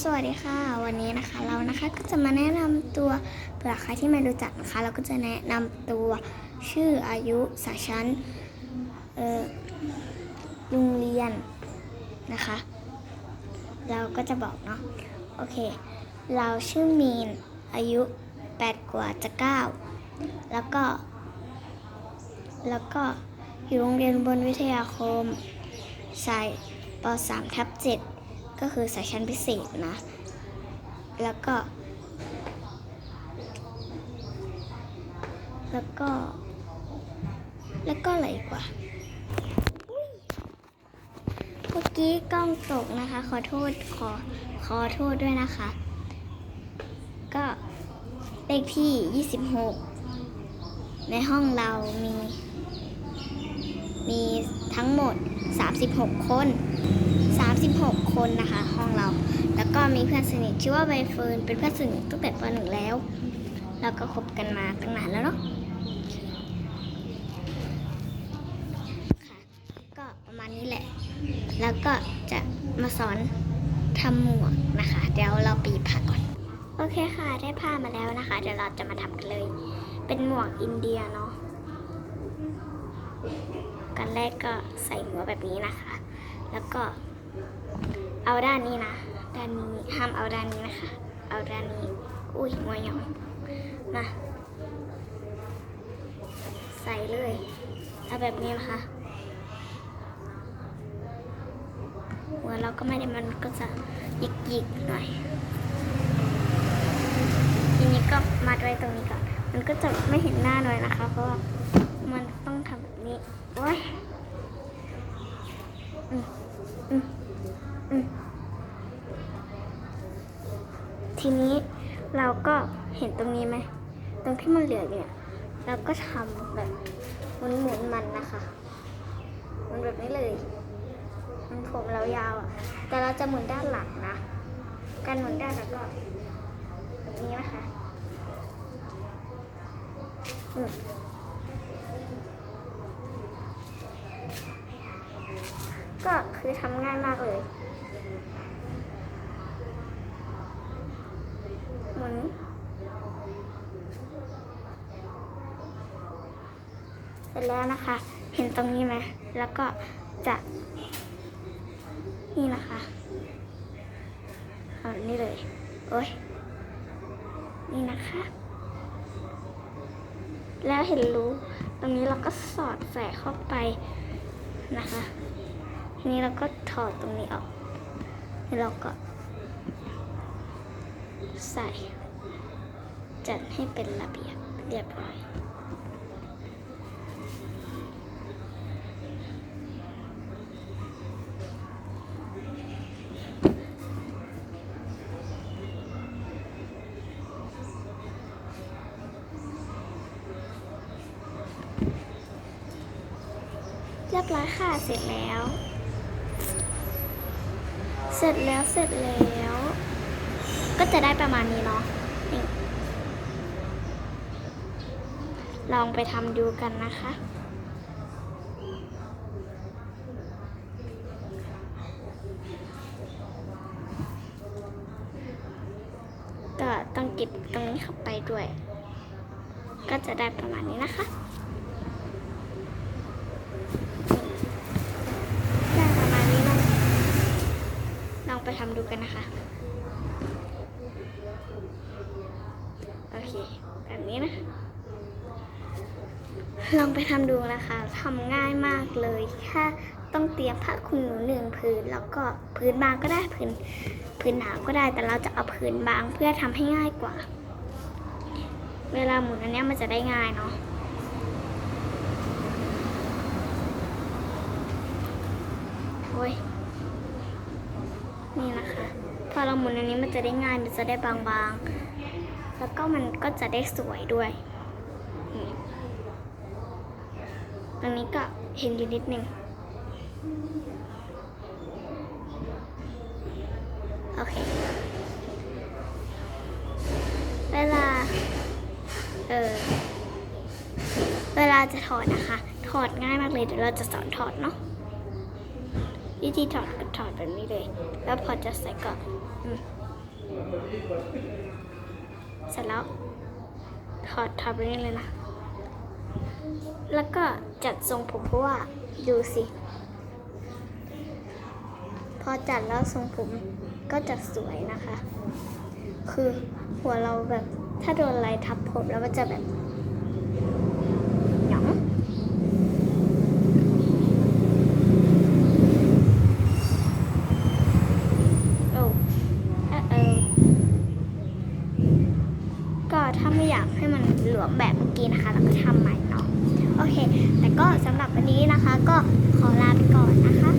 สวัสดีค่ะ วันนี้นะคะเรานะคะก็จะมาแนะนำตัวเผื่อใครที่ไม่รู้จักนะคะ เราก็จะแนะนำตัวชื่ออายุสาชั้นเออโรงเรียนนะคะ เราก็จะบอกเนาะโอเค เราชื่อมีนอายุ 8 กว่าจะ 9 แล้วก็ แล้วก็อยู่โรงเรียนบนวิทยาคม สายป .3 ทับ7 ก็คือสายชั้นพิเศษนะ แล้วก็ แล้วก็ แล้วก็อะไรอีกว่าเมื่อกี้กล้องตกนะคะ ขอโทษขอขอโทษด้วยนะคะ ก็เลขที่ 26 ในห้องเรามี มีทั้งหมด 36 คน 36 คนนะคะ ห้องเรา แล้วก็มีเพื่อนสนิทชื่อว่าใบเฟิร์นเป็นเพื่อนสนิทตั้งแต่ป .1 แล้ว แล้วก็คบกันมาตั้งนานแล้วเนาะค่ะก็ประมาณนี้แหละ แล้วก็จะมาสอนทำหมวกนะคะ เดี๋ยวเราปีผ้าก่อน โอเคค่ะ ได้ผ้ามาแล้วนะคะ เดี๋ยวเราจะมาทำกันเลย เป็นหมวกอินเดียเนาะกันแรกก็ใส่หัวแบบนี้นะคะ แล้วก็ เอาด้านนี้นะ ด้านนี้ห้ามเอาด้านนี้นะคะ เอาด้านนี้ อุ้ยหัวหยองมา ใส่เลยเอาแบบนี้นะคะหัวเราก็ไม่ได้มันก็จะหยิกหยิกๆหน่อย ทีนี้ก็มัดไว้ตรงนี้ก่อน มันก็จะไม่เห็นหน้าหน่อยนะคะ เพราะว่ามันต้องทำแบบนี้ โอ้ยอืมอืม ทีนี้เราก็เห็นตรงนี้ไหม ตรงที่มันเหลือเนี่ย เราก็ทำแบบหมุนหมุนๆมันนะคะหมันแบบนี้เลย มันผมเรายาวอะ แต่เราจะหมุนด้านหลังนะ การหมุนด้านหลังก็แบบนี้นะคะอืมก็คือทำง่ายมากเลย หมุน เสร็จแล้วนะคะ เห็นตรงนี้ไหมแล้วก็จะนี่นะคะเอานี่เลย โอ้ยนี่นะคะ แล้วเห็นรูตรงนี้เราก็สอดใส่เข้าไปนะคะทีนี้เราก็ถอดตรงนี้ออกแล้วเราก็ ใส่ จัดให้เป็นระเบียบเรียบร้อย เรียบร้อยค่ะเสร็จแล้ว เสร็จแล้วเสร็จแล้ว ก็จะได้ประมาณนี้เนาะลองไปทำดูกันนะคะก็ต้องเก็บตรงนี้เข้าไปด้วย ก็จะได้ประมาณนี้นะคะ ได้ประมาณนี้ลองลองไป ทำดูกันนะคะ โอเค แบบนี้นะ ลองไปทำดูนะคะทำง่ายมากเลย แค่ต้องเตรียมผ้าขนหนูหนึ่งพื้นแล้วก็พื้นบางก็ได้พื้นพื้นหนาก็ได้ แต่เราจะเอาพื้นบางเพื่อทำให้ง่ายกว่า เวลาหมุนอันนี้มันจะได้ง่ายเนาะโอ้ย นี่นะคะ พอเราหมุนอันนี้มันจะได้ง่ายมันจะได้บางๆ แล้วก็มันก็จะได้สวยด้วยตรงนี้ก็เห็นอยู่นิดนึงโอเค เวลา เออ เวลาจะถอดนะคะ ถอดง่ายมากเลย เดี๋ยวเราจะสอนถอดเนาะ วิธีถอดก็ถอดแบบนี้เลย แล้วพอจะใส่ก็เสร็จแล้วถอดถอดแบบนี้เลยนะ แล้วก็จัดทรงผมเพราะว่าดูสิ พอจัดแล้วทรงผมก็จะสวยนะคะ คือหัวเราแบบถ้าโดนอะไรทับผมแล้วมันจะแบบ ก็ถ้าไม่อยากให้มันหลวมแบบเมื่อกี้นะคะ เราก็ทำใหม่เนาะโอเค แต่ก็สำหรับวันนี้นะคะ ก็ขอลาไปก่อนนะคะ